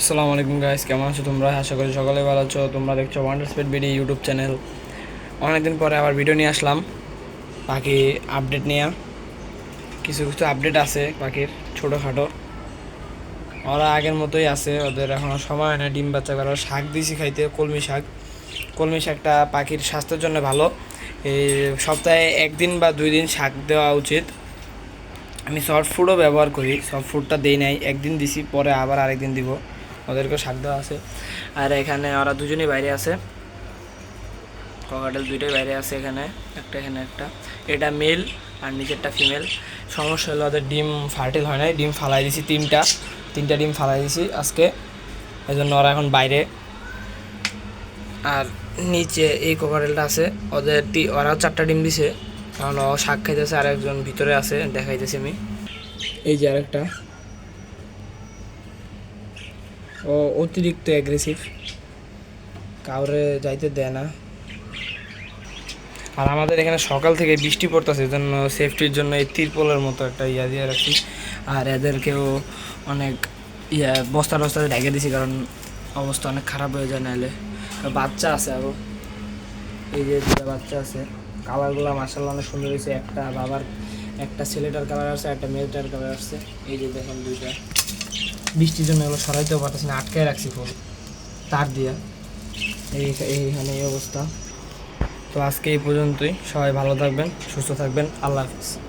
আসসালামু আলাইকুম গাইস কেমন আছো তোমরা? আশা করি সকলে ভালো আছো। তোমরা দেখছ Wonder Speed BD YouTube channel অনেকদিন পরে আবার ভিডিও নিয়ে আসলাম। পাখি আপডেট নিয়ে। কিছু কিছু আপডেট আছে পাখির ছোটোখাটো। ওরা আগের মতোই আছে, ওদের এখনও সময় হয় না ডিম বাচ্চা করার। শাক দিয়েছি খাইতে, কলমি শাক। কলমি শাকটা পাখির স্বাস্থ্যের জন্য ভালো। এই সপ্তাহে একদিন বা দুই দিন শাক দেওয়া উচিত। আমি সফট ফুডও ব্যবহার করি সফট ফুডটা দেই নাই। একদিন দিছি, পরে আবার আরেকদিন দিব। ওদেরকে শাক দেওয়া আছে। আর এখানে ওরা দুজনেই বাইরে আছে। ককাটেল দুইটাই বাইরে আছে এখানে, একটা এখানে একটা। এটা মেল আর নিচেরটা ফিমেল সমস্যা হলো ওদের ডিম ফার্টিল হয় নাই, ডিম ফালাই দিছি তিনটা তিনটা ডিম ফালাই দিছি আজকে। এই জন্য ওরা এখন বাইরে। আর নিচে এই কোকারেলটা আছে, ওদের ওরাও চারটা ডিম দিছে। কারণ ও শাক খাইতেছে আর একজন ভিতরে আছে, দেখাইতেছি আমি। এই যে আরেকটা। ও অতিরিক্ত অ্যাগ্রেসিভ কাউরে যাইতে দেয় না। আর আমাদের এখানে সকাল থেকে বৃষ্টি পড়তেছে জন্য সেফটির জন্য এই তিরপলের মতো একটা ইয়া দিয়ে রাখছি। আর এদেরকেও অনেক ইয়া, বস্তা টস্তাতে ঢেকে দিছি, কারণ অবস্থা অনেক খারাপ হয়ে যায় নাহলে বাচ্চা আছে আরও এই যে দুটা বাচ্চা আছে। কালারগুলো মার্শাল্লাহ অনেক সুন্দর হয়েছে। একটা বাবার, একটা ছেলেটার কালার আছে একটা মেয়েটার কালার আসছে। এই যে দেখেন দুইটা। বৃষ্টির জন্য এগুলো সরাইতেও পারতেছি না, আটকায় রাখছি ফুল তার দিয়া। এই এইখানে এই অবস্থা। তো আজকে এই পর্যন্তই। সবাই ভালো থাকবেন, সুস্থ থাকবেন। আল্লাহ হাফিজ।